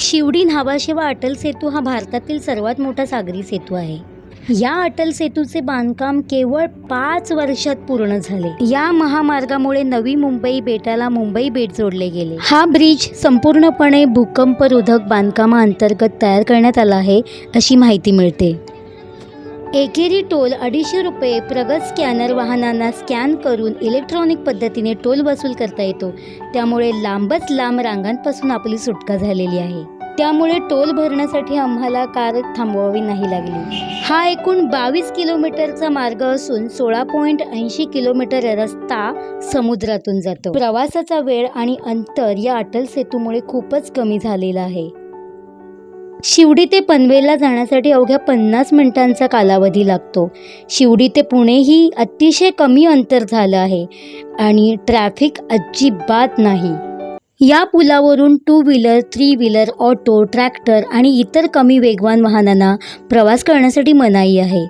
शिवडी न्हावाशेवा अटल सेतू हा भारतातील सर्वात मोठा सागरी सेतू आहे. या अटल सेतूचे बांधकाम केवळ पाच वर्षात पूर्ण झाले. या महामार्गामुळे नवी मुंबई बेटाला मुंबई बेट जोडले गेले. हा ब्रिज संपूर्णपणे भूकंपरोधक बांधकामाअंतर्गत तयार करण्यात आला आहे अशी माहिती मिळते. एकेरी टोल अडीचशे रुपये प्रगत स्कॅनर वाहनांना स्कॅन करून इलेक्ट्रॉनिक पद्धतीने टोल वसूल करता येतो. त्यामुळे लांबच लांब रांगांपासून आपली सुटका झालेली आहे. त्यामुळे टोल भरण्यासाठी आम्हाला कार थांबवावी नाही लागली. हा एकूण बावीस किलोमीटरचा मार्ग असून सोळा पॉईंट ऐंशी किलोमीटर रस्ता समुद्रातून जातो. प्रवासाचा वेळ आणि अंतर या अटल सेतूमुळे खूपच कमी झालेला आहे. शिवडी ते पनवेलला जाण्यासाठी अवघ्या पन्नास मिनिटांचा कालावधी लागतो. शिवडी ते पुणेही अतिशय कमी अंतर झालं आहे आणि ट्रॅफिक अजिबात नाही. या पुलावरून two wheeler three wheeler auto tractor आणि इतर कमी वेगवान वाहनांना प्रवास करण्यासाठी मनाई आहे.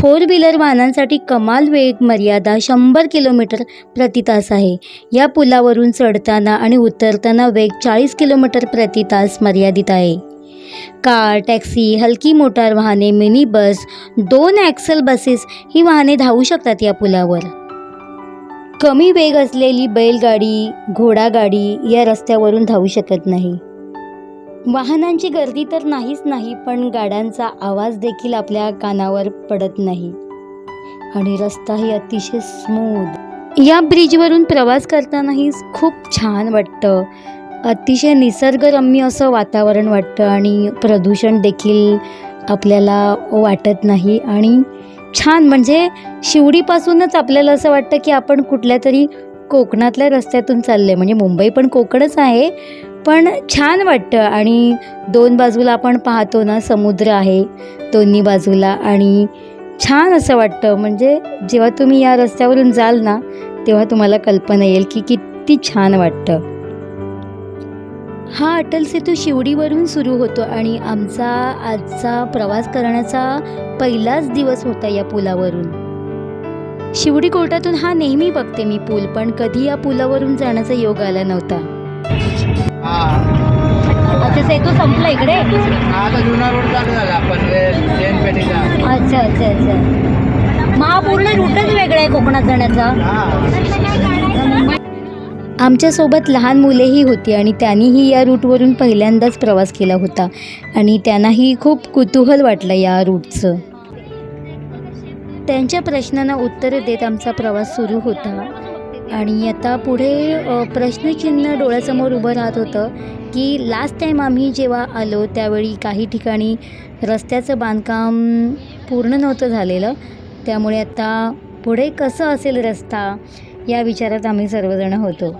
फोर व्हीलर वाहनांसाठी कमाल वेग मर्यादा शंभर किलोमीटर प्रति तास आहे. या पुलावरून चढताना आणि उतरताना वेग चाळीस किलोमीटर प्रति तास मर्यादित आहे. कार टॅक्सी हलकी मोटार वाहने मिनी बस दोन ॲक्सल बसेस ही वाहने धावू शकतात या पुलावर. कमी वेग असलेली बैलगाडी घोडागाडी या रस्त्यावरून धावू शकत नाही. वाहनांची गर्दी तर नाहीच नाही पण गाड्यांचा आवाज देखील आपल्या कानावर पडत नाही. आणि रस्ताही अतिशय स्मूथ या ब्रिजवरून प्रवास करतानाही खूप छान वाटतं. अतिशय निसर्गरम्य असं वातावरण वाटतं आणि प्रदूषण देखील आपल्याला वाटत नाही. आणि छान म्हणजे शिवडीपासूनच आपल्याला असं वाटतं की आपण कुठल्या तरी कोकणातल्या रस्त्यातून चालले म्हणजे मुंबई पण कोकणच आहे पण छान वाटतं. आणि दोन बाजूला आपण पाहतो ना समुद्र आहे दोन्ही बाजूला आणि छान असं वाटतं. म्हणजे जेव्हा तुम्ही या रस्त्यावरून जाल ना तेव्हा तुम्हाला कल्पना येईल की किती छान वाटतं. हा अटल सेतू शिवडीवरून सुरू होतो आणि आमचा आजचा प्रवास करण्याचा पहिलाच दिवस होता या पुलावरून. शिवडी कोर्टातून हा नेहमी बघते मी पूल पण कधी या पुलावरून जाण्याचा योग आला नव्हता. अच्छा सेतू संपला इकडे? अच्छा अच्छा अच्छा. मग पूर्ण रूटच वेगळा आहे कोकणात जाण्याचा. आमच्यासोबत लहान मुलेही होती आणि त्यांनीही या रूटवरून पहिल्यांदाच प्रवास केला होता. आणि त्यांनाही खूप कुतूहल वाटलं या रूटचं. त्यांच्या प्रश्नांना उत्तरं देत आमचा प्रवास सुरू होता. आणि आता पुढे प्रश्नचिन्ह डोळ्यासमोर उभं राहत होतं की लास्ट टाईम आम्ही जेव्हा आलो त्यावेळी काही ठिकाणी रस्त्याचं बांधकाम पूर्ण नव्हतं झालेलं. त्यामुळे आता पुढे कसं असेल रस्ता या विचारात आम्ही सर्वजण होतो.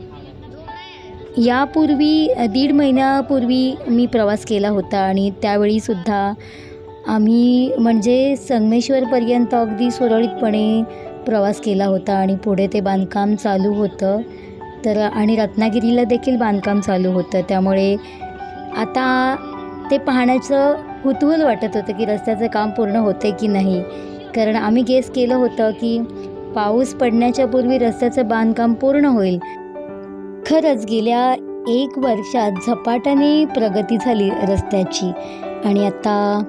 यापूर्वी दीड महिन्यापूर्वी मी प्रवास केला होता आणि त्यावेळीसुद्धा आम्ही म्हणजे संगमेश्वरपर्यंत अगदी सुरळीतपणे प्रवास केला होता आणि पुढे ते बांधकाम चालू होतं. तर आणि रत्नागिरीला देखील बांधकाम चालू होतं. त्यामुळे आता ते पाहण्याचं कुतूहल वाटत होतं की रस्त्याचं काम पूर्ण होते की नाही. कारण आम्ही गेस केलं होतं की पाऊस पडण्याच्या पूर्वी रस्त्याचं बांधकाम पूर्ण होईल. खरंच गेल्या एक वर्षात झपाट्याने प्रगती झाली रस्त्याची. आणि आता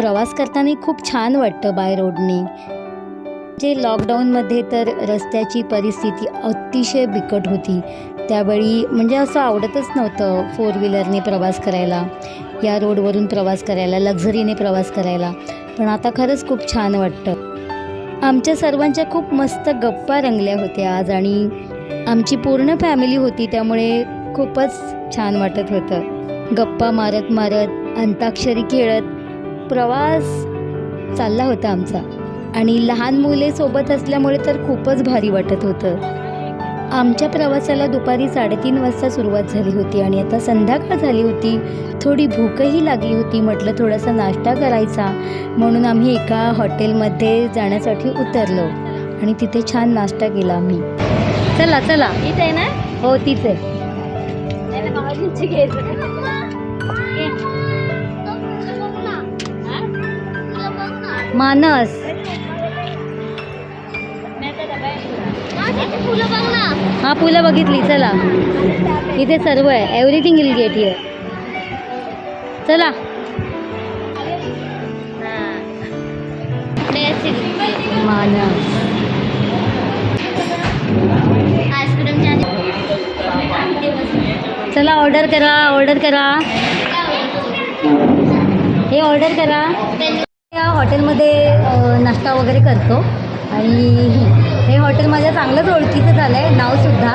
प्रवास करताना खूप छान वाटतं बाय रोडने. जे लॉकडाऊनमध्ये तर रस्त्याची परिस्थिती अतिशय बिकट होती. त्यावेळी म्हणजे असं आवडतच नव्हतं फोर व्हीलरने प्रवास करायला. या रोडवरून प्रवास करायला लक्झरीने प्रवास करायला. पण आता खरंच खूप छान वाटतं. आमच्या सर्वांच्या खूप मस्त गप्पा रंगल्या होत्या आज आणि आमची पूर्ण फॅमिली होती त्यामुळे खूपच छान वाटत होतं. गप्पा मारत मारत अंताक्षरी खेळत प्रवास चालला होता आमचा. आणि लहान मुले सोबत असल्यामुळे तर खूपच भारी वाटत होतं. आमच्या प्रवासाला दुपारी साडेतीन वाजता सुरुवात झाली होती आणि आता संध्याकाळ झाली होती. थोडी भूकही लागली होती म्हटलं थोडासा नाश्ता करायचा. म्हणून आम्ही एका हॉटेलमध्ये जाण्यासाठी उतरलो आणि तिथे छान नाश्ता केला आम्ही. चला चला. इथे आहे ना? हो तीच आहे मानस. हा पुलं बघितली. चला. इथे सर्व आहे. एव्हरीथिंग विल गेट हिअर चला. मानस. चला ऑर्डर करा ऑर्डर करा. हे ऑर्डर करा. या हॉटेलमध्ये नाश्ता वगैरे करतो. आणि हे हॉटेल माझ्या चांगलंच ओळखीचं झालं आहे नावसुद्धा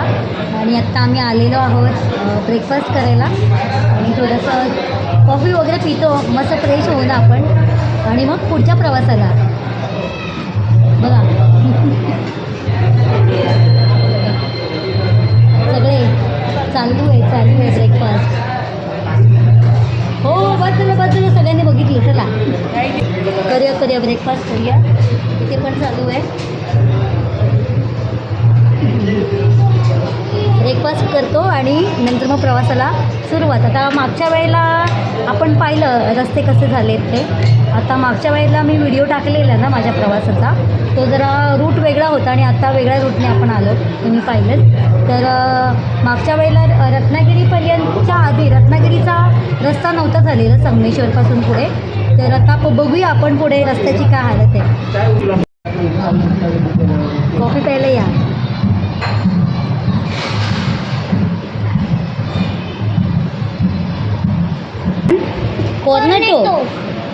आणि आत्ता आम्ही आलेलो आहोत ब्रेकफास्ट करायला. आणि थोडंसं कॉफी वगैरे पितो मस्त फ्रेश होऊ ना आपण. आणि मग पुढच्या प्रवासाला. बघा. चालू आहे चालू आहे ब्रेकफास्ट हो बाजूला बाजूला सगळ्यांनी बघितलं चला. करूया करूया ब्रेकफास्ट करूया. इथे पण चालू आहे. प्रवास करतो आणि नंतर मग प्रवासाला सुरुवात. आता मागच्या वेळेला आपण पाहिलं रस्ते कसे झालेत ते. आता मागच्या वेळेला मी व्हिडिओ टाकलेला ना माझ्या प्रवासाचा. तो जरा रूट वेगळा होता आणि आता वेगळ्या रूटने आपण आलो. तुम्ही पाहिलं तर मागच्या वेळेला रत्नागिरीपर्यंतच्या आधी रत्नागिरीचा रस्ता नव्हता झालेला संगमेश्वरपासून पुढे. तर आता बघूया आपण पुढे रस्त्याची काय हालत आहे. कॉफी प्यायला या. कॉर्नेटो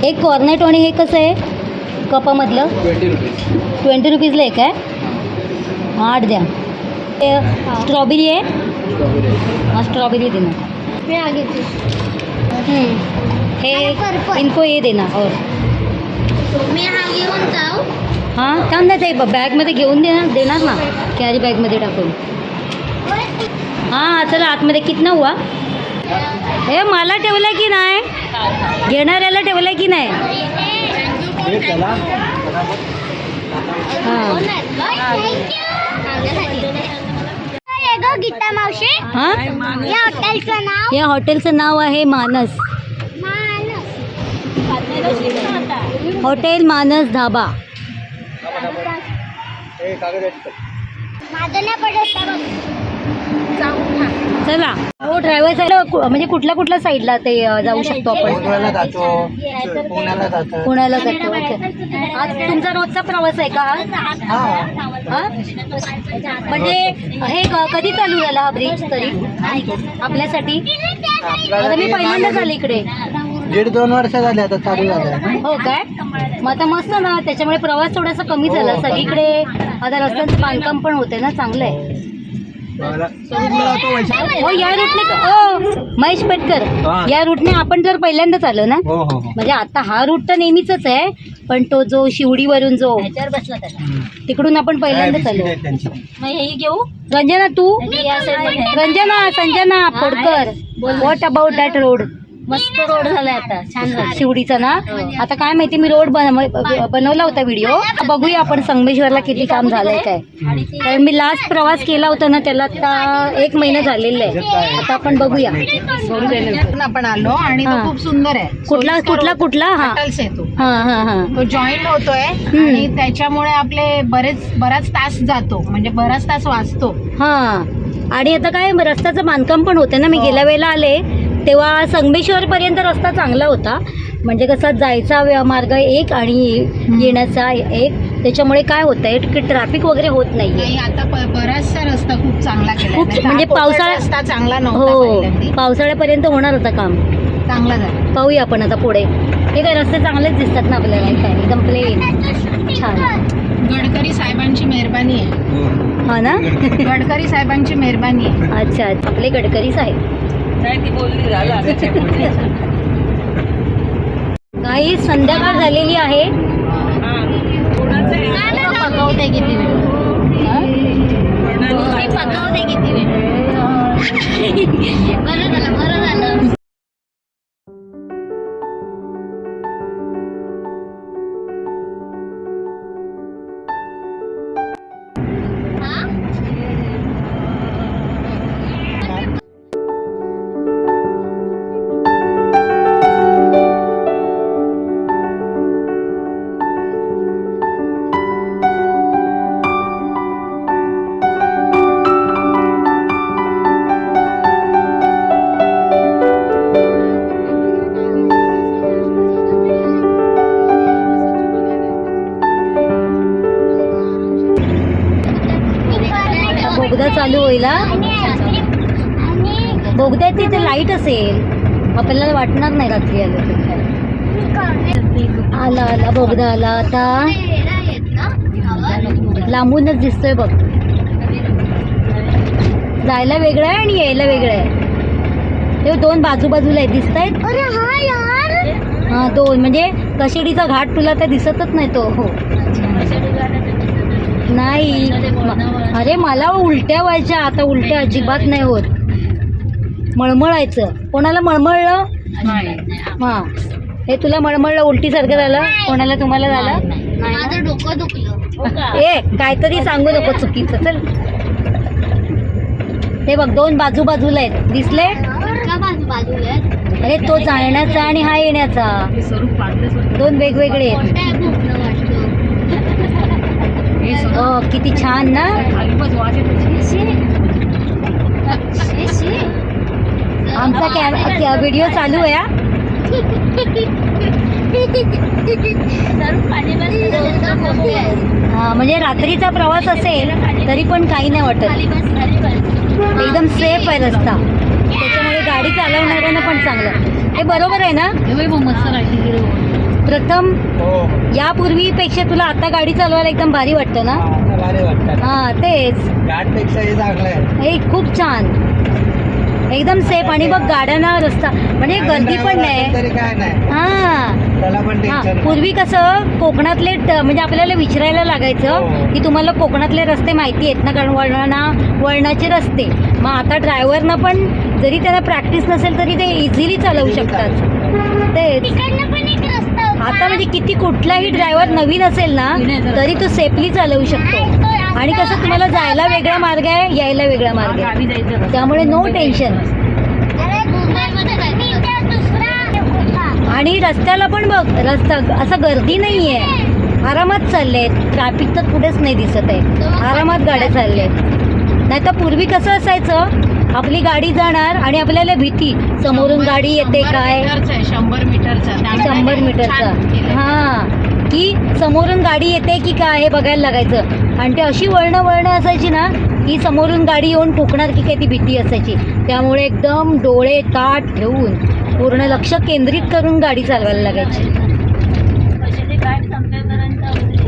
एक कॉर्नेटो आणि हे कसं आहे? कपामधलं? ट्वेंटी रुपीज ट्वेंटी रुपीजला एक आहे. आठ द्या. ते स्ट्रॉबेरी आहे? स्ट्रॉबेरी हाँ स्ट्रॉबेरी देना मैं आगे थी हे. इनको ये देना और हां थांब ना ते बॅगमध्ये घेऊन देणार देणार ना. कॅरी बॅगमध्ये टाकून. हां चला आतमध्ये कितना हुआ? हे मला ठेवलं की नाही? घेणाऱ्याला ठेवलं की नाही? हे हां. गीता मावशी हां? या हॉटेलचं नाव? या हॉटेलचं नाव आहे मानस. मानस हॉटेल मानस धाबा. माझं नाही पडत चला. हो ड्रायव्हर साईड म्हणजे कुठल्या कुठल्या साईडला ते जाऊ शकतो आपण? जातो. पुण्याला जातो. आज तुमचा रोजचा प्रवास आहे का हा? म्हणजे हे कधी चालू झाला हा ब्रिज तरी? आपल्यासाठी? आता मी पहिल्यांदाच आले इकडे. दीड दोन वर्ष झाले आता चालू झालं हो काय? मग आता मस्त ना त्याच्यामुळे प्रवास थोडासा कमी झाला. हो, सगळीकडे आता रस्त्यांचं बांधकाम पण होते ना चांगलं आहे हो या रूटने ओ महेश पेटकर हा. या रूटने आपण जर पहिल्यांदाच आलो ना हो हो हो. म्हणजे आता हा रूट तर नेहमीच आहे पण तो जो शिवडीवरून जो बसला तिकडून आपण पहिल्यांदाच आलो. हे घेऊ? रंजना तू? Ranjana Sanjana Phodkar what about that road मस्त रोड झालाय आता. छान झाला. शिवडीचा ना? आता काय माहिती मी रोड बनवला होता व्हिडिओ. बघूया आपण संगमेश्वरला किती काम झालंय काय. कारण मी लास्ट प्रवास केला होता ना त्याला आता एक महिना झालेला आहे. आता आपण बघूया. आपण आलो आणि तो हा. खूप सुंदर आहे. कुठला कुठला. कुठला? हा. हा हा हा. तो जॉईंट होतोय आणि त्याच्यामुळे आपले बरेच बराच तास जातो. म्हणजे बराच तास वाचतो. हा. आणि आता काय रस्त्याचं बांधकाम पण होतं ना. मी गेल्या वेळेला आले. तेव्हा संगमेश्वर पर्यंत रस्ता चांगला होता. म्हणजे कसा जायचा मार्ग एक आणि येण्याचा एक. त्याच्यामुळे काय होतंय की ट्रॅफिक वगैरे होत नाही आता बराचसा रस्ता खूप चांगला खूप म्हणजे पावसाळा- रस्ता चांगला हो. पावसाळ्यापर्यंत होणार होतं काम. चांगला झाला. पाहूया आपण आता पुढे. हे काय रस्ते चांगलेच दिसतात ना आपल्याला? हे काय? एकदम प्लेन छान. गडकरी साहेबांची मेहरबानी आहे. हा ना? गडकरी साहेबांची मेहरबानी आहे. अच्छा अच्छा. आपले गडकरी साहेब. काही संध्याकाळ झालेली आहे. पकवते किती वेळ? पकवते किती वेळ? बरं झालं बरं लाइट असेल आपल्याला वाटणार नाही रात्री आलं तर आला आला बोगदा आला आता लांबूनच दिसतोय बघ. जायला वेगळं आहे आणि यायला वेगळं आहे. ते दोन बाजू बाजूला आहे दिसत आहेत अरे हा यार. हा दोन. म्हणजे कशिडीचा घाट तुला तर दिसतच नाही तो हो. नाही. अरे मला उलट्या व्हायच्या आता उलट्या अजिबात नाही होत. मळमळायचं. कोणाला मळमळलं? हा. हे तुला मळमळलं उलटीसारखं झालं? कोणाला तुम्हाला झालं? माझं डोकं दुखलं. ए काहीतरी सांगू नको चुकीचं. चल. हे बघ दोन बाजू बाजूला आहेत. दिसले? बाजूला? अरे तो जाण्याचा आणि हा येण्याचा. दोन वेगवेगळे हो किती छान ना? आमचा कॅ व्हिडिओ चालू आहे म्हणजे रात्रीचा प्रवास असेल तरी पण काही नाही वाटत. एकदम सेफ आहे रस्ता. त्याच्यामुळे गाडी चालवणाऱ्यांना पण चांगलं. हे बरोबर आहे ना? प्रथम हो. यापूर्वीपेक्षा तुला आता गाडी चालवायला एकदम भारी वाटतं ना? हा तेच. हे खूप छान. एकदम सेफ आणि बघ गाड्यांना रस्ता म्हणजे गर्दी पण नाही. असेल तरी काय नाही. हा. त्याला पण हा. पूर्वी कसं कोकणातले ट- म्हणजे आपल्याला विचारायला लागायचं हो. की तुम्हाला कोकणातले रस्ते माहिती आहेत ना? कारण वळणा वळणाचे रस्ते. मग आता ड्रायव्हरनं पण जरी त्यांना प्रॅक्टिस नसेल तरी ते इझिली चालवू शकतात. तेच. तिकडनं पण एक रस्ता होता. आता म्हणजे किती कुठलाही ड्रायव्हर नवीन असेल ना तरी तो सेफली चालवू शकतो. आणि कसं तुम्हाला जायला वेगळा मार्ग आहे यायला वेगळा मार्ग आहे. त्यामुळे नो टेन्शन. आणि रस्त्याला पण बघ रस्ता असं गर्दी नाही आहे आरामात चालले ट्रॅफिक तर कुठेच नाही दिसत आहे. आरामात गाड्या चालल्या आहेत नाही तर पूर्वी कसं असायचं आपली गाडी जाणार आणि आपल्याला भीती समोरून गाडी येते काय? शंभर मीटरचा. शंभर मीटरचा. हा. की समोरून गाडी येते की काय हे बघायला लागायचं. आणि ते अशी वळणं वळणं असायची ना की समोरून गाडी येऊन ठोकणार की काय ती भीती असायची. त्यामुळे एकदम डोळे ताट ठेवून पूर्ण लक्ष केंद्रित करून गाडी चालवायला लागायची.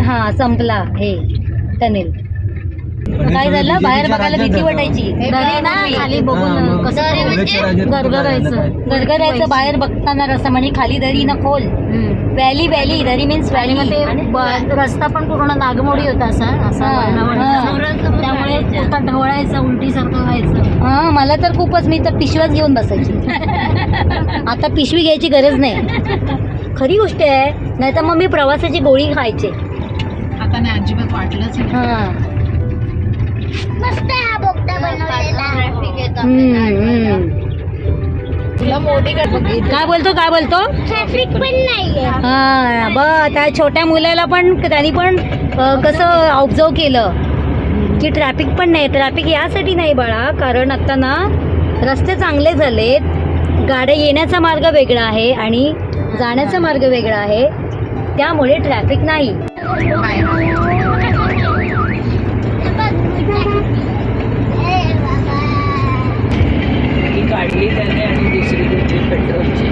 हा संपला. हे टनेल. काय झालं? बाहेर बघायला भीती वाटायची. दरी ना खाली बघून कसं गरगरायचं गरगरायचं बाहेर बघताना रस्ता म्हणजे खाली दरी ना खोल. व्हॅली व्हॅली दरी मीन्स व्हॅली मध्ये रस्ता पण पूर्ण नागमोडी होता असा असा हा. त्यामुळे पोटात ढवळायचं उलटीसारखं व्हायचं. हा मला तर खूपच मी तर पिशव्याच घेऊन बसायची. आता पिशवी घ्यायची गरज नाही. खरी गोष्ट आहे नाही तर मग मी प्रवासाची गोळी खायचे. आता नाही अजिबात वाटलंच. हा. मस्त आहे हा बोगदा बनवलेला. काय बोलतो काय बोलतो? ट्रॅफिक पण नाहीये. हा ब त्या छोट्या मुलाला पण त्यांनी पण कसं ऑब्झर्व केलं? की ट्रॅफिक पण नाही ट्रॅफिक यासाठी नाही बाळा कारण आता ना रस्ते चांगले झालेत गाड्या येण्याचा मार्ग वेगळा आहे आणि जाण्याचा मार्ग वेगळा आहे त्यामुळे ट्रॅफिक नाही ए बाबा ती काढली त्याने आणि दुसरी घेतली पेट्रोलची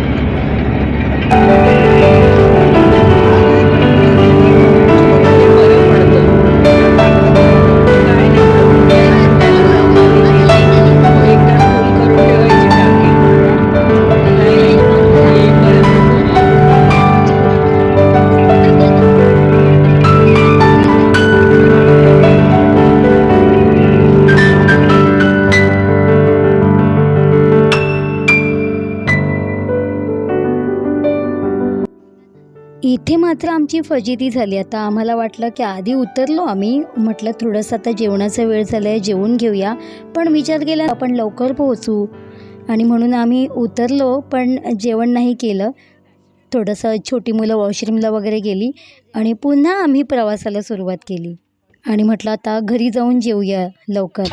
आमची फजिती झाली. आता आम्हाला वाटलं की आधी उतरलो आम्ही. म्हटलं थोडंसं आता जेवणाचा वेळ झाला आहे जेवून घेऊया. पण विचार केला आपण लवकर पोहोचू. आणि म्हणून आम्ही उतरलो पण जेवण नाही केलं. थोडंसं छोटी मुलं वॉशरूमला वगैरे गेली आणि पुन्हा आम्ही प्रवासाला सुरुवात केली. आणि म्हटलं आता घरी जाऊन जेवूया लवकर.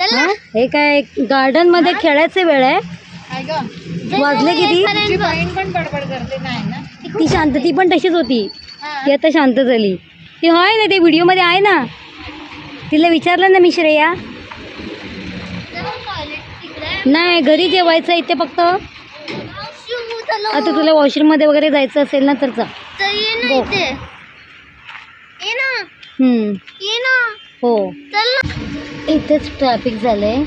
हा? हे. काय गार्डनमध्ये खेळायचे वेळ आहे? वाजले किती? तुझी बहीण पण बडबड करते. नाही ना? ती शांत ती पण तशीच होती. ती आता शांत झाली. ती होय ना ते व्हिडिओमध्ये आहे ना? तिला विचारलं ना मी श्रेया. नाही घरी जेवायचं इथे फक्त. आता तुला वॉशरूममध्ये वगैरे जायचं असेल ना तर जा. ना हम्म, ये ना. हो. इथेच ट्रॅफिक झालंय.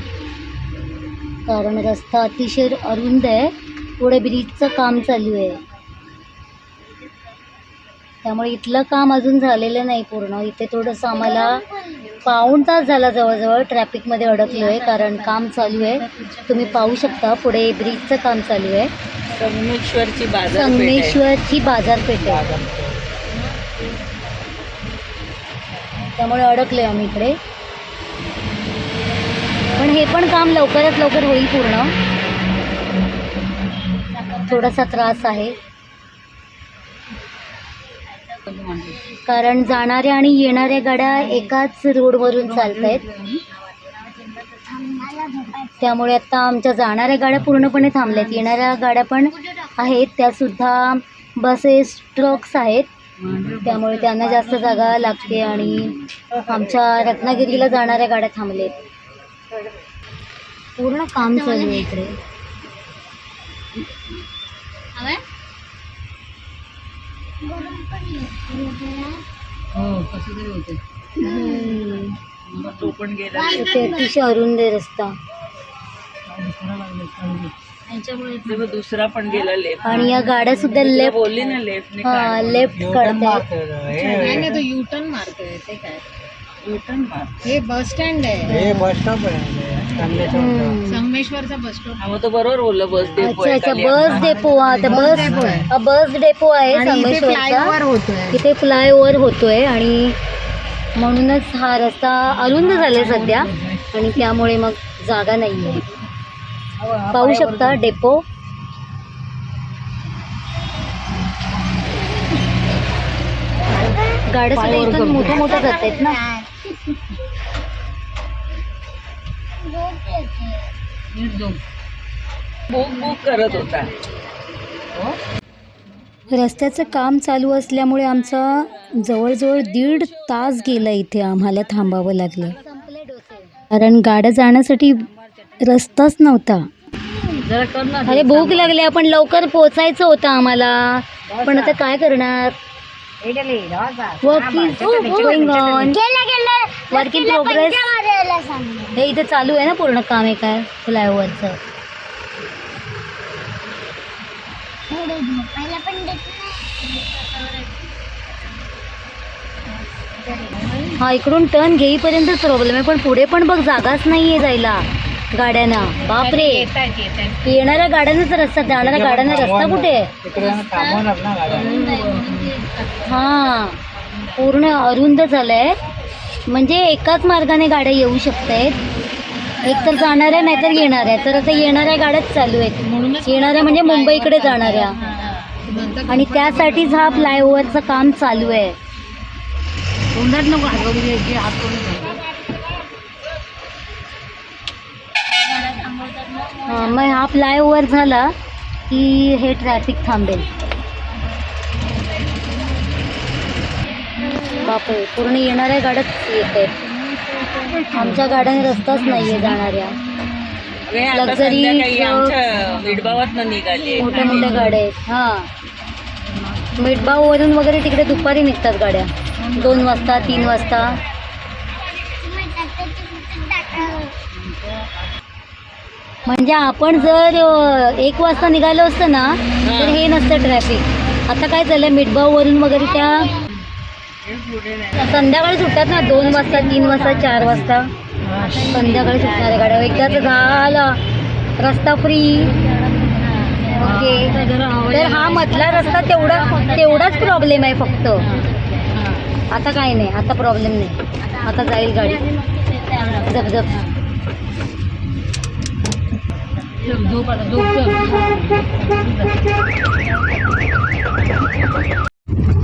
कारण रस्ता अतिशय अरुंद आहे. पुढे ब्रिजचं काम चालू आहे. त्यामुळे इथलं काम अजून झालेलं नाही पूर्ण. इथे थोडंसं आम्हाला पाऊण तास झाला जवळजवळ ट्रॅफिकमध्ये अडकलो आहे कारण काम चालू आहे. तुम्ही पाहू शकता पुढे ब्रिजचं काम चालू आहे. संगमेश्वरची बाजारपेठ आहे. संगमेश्वरची बाजारपेठ आहे. त्यामुळे अडकलोय आम्ही इकडे. पण हे पण काम लवकरात लवकर होईल पूर्ण. थोडासा त्रास आहे. कारण जाणाऱ्या आणि येणाऱ्या गाड्या एकाच रोडवरून चालत आहेत त्यामुळे आता आमच्या जाणाऱ्या गाड्या पूर्णपणे थांबल्या आहेत येणाऱ्या गाड्या पण आहेत. त्यासुद्धा बसेस ट्रक्स आहेत. त्यामुळे त्यांना जास्त जागा लागते आणि आमच्या रत्नागिरीला जाणाऱ्या गाड्या थांबल्या आहेत पूर्ण काम चालू आहे इकडे. हम्म. तो पण गेला. इथे अतिशय अरुंद रस्ता. दुसरा पण गेला लेफ्ट आणि या गाड्या सुद्धा लेफ्ट बोलली ना लेफ्ट हा लेफ्ट काढतायत नाही नाही तो यू टर्न मारतोय ते काय? हे बस स्टँड आहे. संगमेश्वरचा. Bus stop. हा मग तो बरोबर बोलला बस डेपो अच्छा अच्छा बस डेपो आता बस हा, बस डेपो आहे आणि इथे संगमेश्वरचा. फ्लायओव्हर होतोय. इथे फ्लायओव्हर होतोय आणि म्हणूनच हा रस्ता अरुंद झालाय सध्या. आणि त्यामुळे मग जागा नाही आहे पाहू शकता डेपो गाड्या सुद्धा इथून मोठ्या मोठ्या जात आहेत ना. करत होता. रस्त्याचं काम चालू असल्यामुळे आमचा जवळजवळ दीड तास गेला इथे. आम्हाला थांबावं लागलं. कारण गाड्या जाण्यासाठी रस्ताच नव्हता. अरे भूक लागली. आपण लवकर पोचायचं होतं आम्हाला. पण आता काय करणार? वर्क इज गोइंग ऑन गेले गेले वर्क इन प्रोग्रेस मारायला सांगितलं हे इथे चालू आहे ना पूर्ण काम आहे काय फ्लायओव्हरचं पुढे झोपायला पण देत नाही हा इकडून टर्न घेईपर्यंतच प्रॉब्लेम आहे पण पुढे पण बघ जागाच नाहीये जायला गाड्यांना बापरे येणाऱ्या गाड्यांनाच रस्ता जाणाऱ्या गाड्यांना रस्ता कुठे आहे हा पूर्ण अरुंद झालंय. म्हणजे एकाच मार्गाने गाड्या येऊ शकतायत. एक तर जाणाऱ्या नाहीतर येणाऱ्या. तर आता येणाऱ्या गाड्याच चालू आहेत. येणाऱ्या म्हणजे मुंबईकडे जाणाऱ्या. आणि त्यासाठीच हा फ्लायओव्हरचं काम चालू आहे. हा, मग हा फ्लायओव्हर झाला की हे ट्रॅफिक थांबेल. बापरे पूर्ण येणाऱ्या गाड्याच येत आहेत. आमच्या गाड्याने रस्ताच नाहीये जाणाऱ्या. निघाली मोठ्या मोठ्या गाड्या आहेत. हां. मिठबाववरून वगैरे तिकडे दुपारी निघतात गाड्या. दोन वाजता तीन वाजता. म्हणजे आपण जर एक वाजता निघालो असतं ना तर हे. नसतं ट्रॅफिक आता काय झालं मिठबाववरून वगैरे त्या संध्याकाळी सुटतात ना दोन वाजता तीन वाजता चार वाजता. संध्याकाळी सुटणाऱ्या गाड्या. एकदाच झाला रस्ता फ्री ओके तर हा मधला रस्ता तेवढा तेवढाच प्रॉब्लेम आहे फक्त. आता काही नाही आता प्रॉब्लेम नाही. आता जाईल गाडी. जप जप.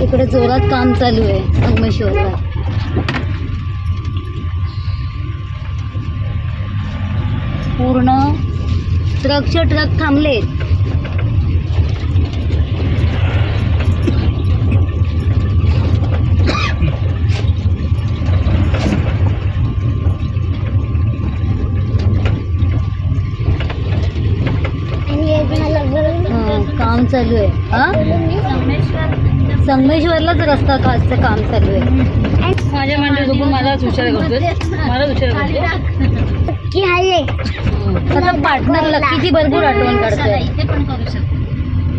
इकडे जोरात काम चालू आहे संगमेश्वरला पूर्ण ट्रकचे ट्रक थांबले. हो, काम चालू आहे. संगमेश्वरलाच रस्ता खासचं काम चालू आहे. माझ्या मांडी झोपून मलाच हुशार करतोय मलाच हुशार करतोय की हाय आता पार्टनर लक्कीची भरपूर आठवण काढतोय. इथे पण करू शकतो.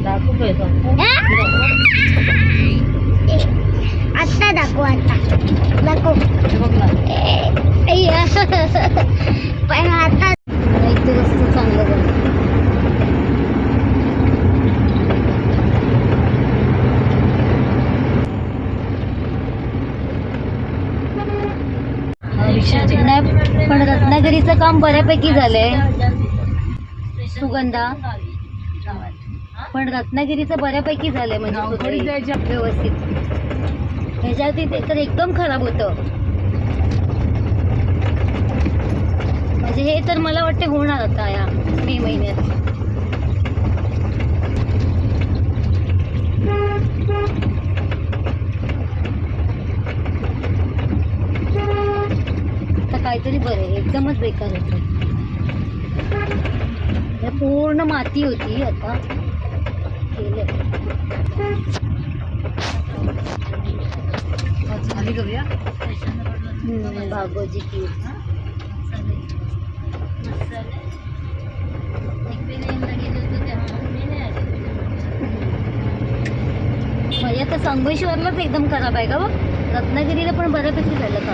दाखवू काय तो? आता दाखव आता दाखव. हे. पण आता इथे रस्ता चांगलं बनलं. नाही पण रत्नागिरीचं काम बऱ्यापैकी झालंय. सुगंधा. पण रत्नागिरीचं बऱ्यापैकी झालंय म्हणजे व्यवस्थित. ह्याच्या ते तर एकदम खराब होतं. म्हणजे हे तर मला वाटते होणार आता या मे महिन्यात आता काहीतरी बरं एकदमच बेकार होतं. पूर्ण माती होती आता. हम्म, भागोजी की. म्हणजे आता संगमेश्वरलाच एकदम खराब आहे का बघ? रत्नागिरीला पण बऱ्यापैकी झालं का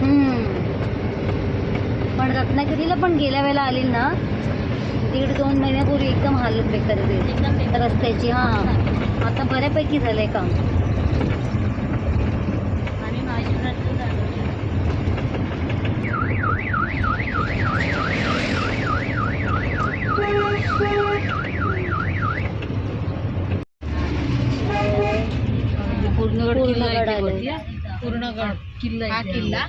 हम्म. पण रत्नागिरीला पण गेल्या वेळेला आली ना दीड दोन महिन्यापूर्वी एकदम हालत बेकार होती रस्त्याची हा. आता बऱ्यापैकी झालंय काम. आणि महाशिवरात्री झालं. पूर्णगड किल्ला पूर्णगड हा. किल्ला. हा. किल्ला.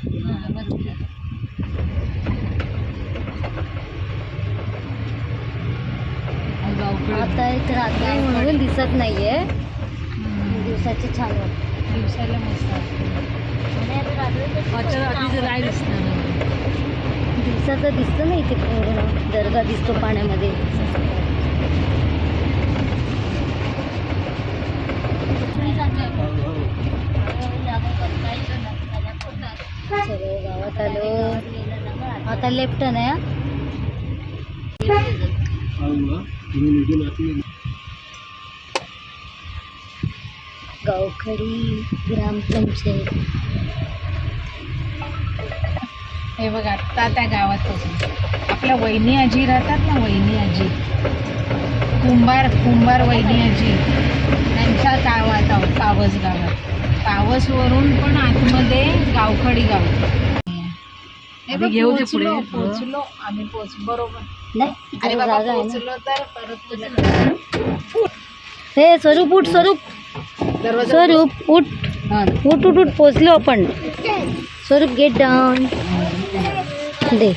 आता एक रात्र म्हणून दिसत नाहीये. दिवसाचे छान वाटत. दिवसाला मस्त नाही. दिवसाचं दिसतं नाही इथे पूर्ण. दर्गा दिसतो पाण्यामध्ये. गावात आलो. आता लेफ्ट नाही हा? गावखडी ग्रामपंचायत. हे बघ आत्ता त्या गावात पोहोचलो. आपल्या वहिनी आजी राहतात ना वहिनी आजी. कुंभार कुंभार वहिनी आजी. त्यांच्या गावात आहोत पावस गावात पावसवरून पण आतमध्ये गावखडी गाव. घेऊ दे पुढे. पोहोचलो पोहोचलो आम्ही पोहोच बरोबर. नाही अरे जरा बाबा जागा आहे ना. पोहोचलो तर परत तुला हे स्वरूप उठ स्वरूप. दरवाजा स्वरूप उठ. हा, उठ उठ उठ पोचलो आपण. स्वरूप गेट डाऊन दे.